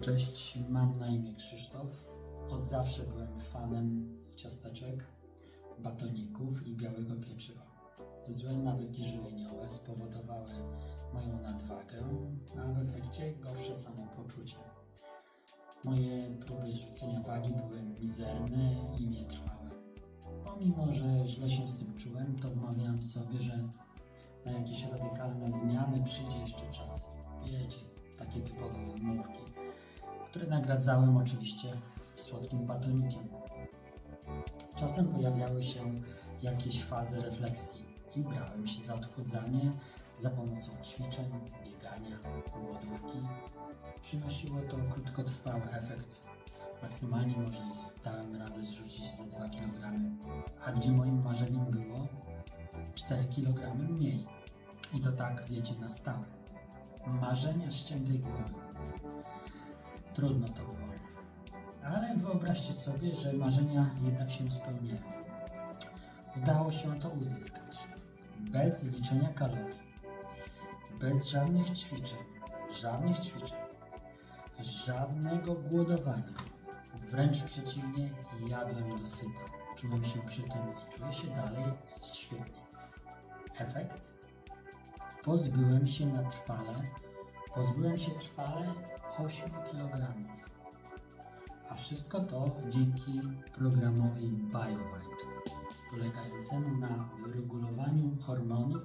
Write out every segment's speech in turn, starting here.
Cześć, mam na imię Krzysztof. Od zawsze byłem fanem ciasteczek, batoników i białego pieczywa. Złe nawyki żywieniowe spowodowały moją nadwagę, a w efekcie gorsze samopoczucie. Moje próby zrzucenia wagi były mizerne i nietrwałe. Pomimo, że źle się z tym czułem, to wmawiałem sobie, że na jakieś radykalne zmiany przyjdzie jeszcze czas. Wiecie, takie typowe wymówki które nagradzałem oczywiście słodkim batonikiem. Czasem pojawiały się jakieś fazy refleksji i brałem się za odchudzanie za pomocą ćwiczeń, biegania, głodówki. Przynosiło to krótkotrwały efekt. Maksymalnie może dałem radę zrzucić ze 2 kg, a gdzie moim marzeniem było 4 kg mniej. I to tak, wiecie, na stałe. Marzenia ściętej głowy. Trudno to było. Ale wyobraźcie sobie, że marzenia jednak się spełniają. Udało się to uzyskać. Bez liczenia kalorii. Bez żadnych ćwiczeń. Żadnych ćwiczeń. Żadnego głodowania. Wręcz przeciwnie, jadłem dosyta. Czułem się przy tym i czuję się dalej świetnie. Efekt? Pozbyłem się na trwale, pozbyłem się trwale 8 kg. A wszystko to dzięki programowi BioVibes, polegającemu na wyregulowaniu hormonów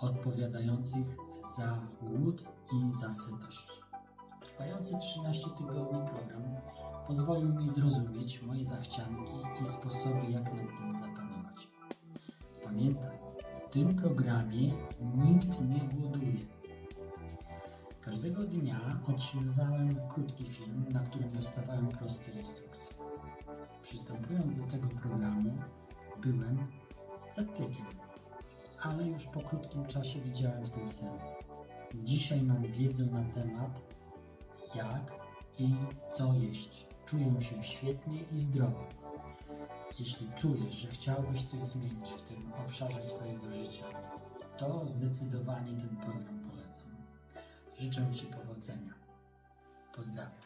odpowiadających za głód i za sytość. Trwający 13 tygodni program pozwolił mi zrozumieć moje zachcianki i sposoby, jak nad tym zapanować. Pamiętaj, w tym programie nikt nie głoduje. Każdego dnia otrzymywałem krótki film, na którym dostawałem proste instrukcje. Przystępując do tego programu, byłem sceptykiem, ale już po krótkim czasie widziałem w tym sens. Dzisiaj mam wiedzę na temat, jak i co jeść. Czuję się świetnie i zdrowo. Jeśli czujesz, że chciałbyś coś zmienić w tym obszarze swojego życia, to zdecydowanie ten program. Życzę Ci powodzenia. Pozdrawiam.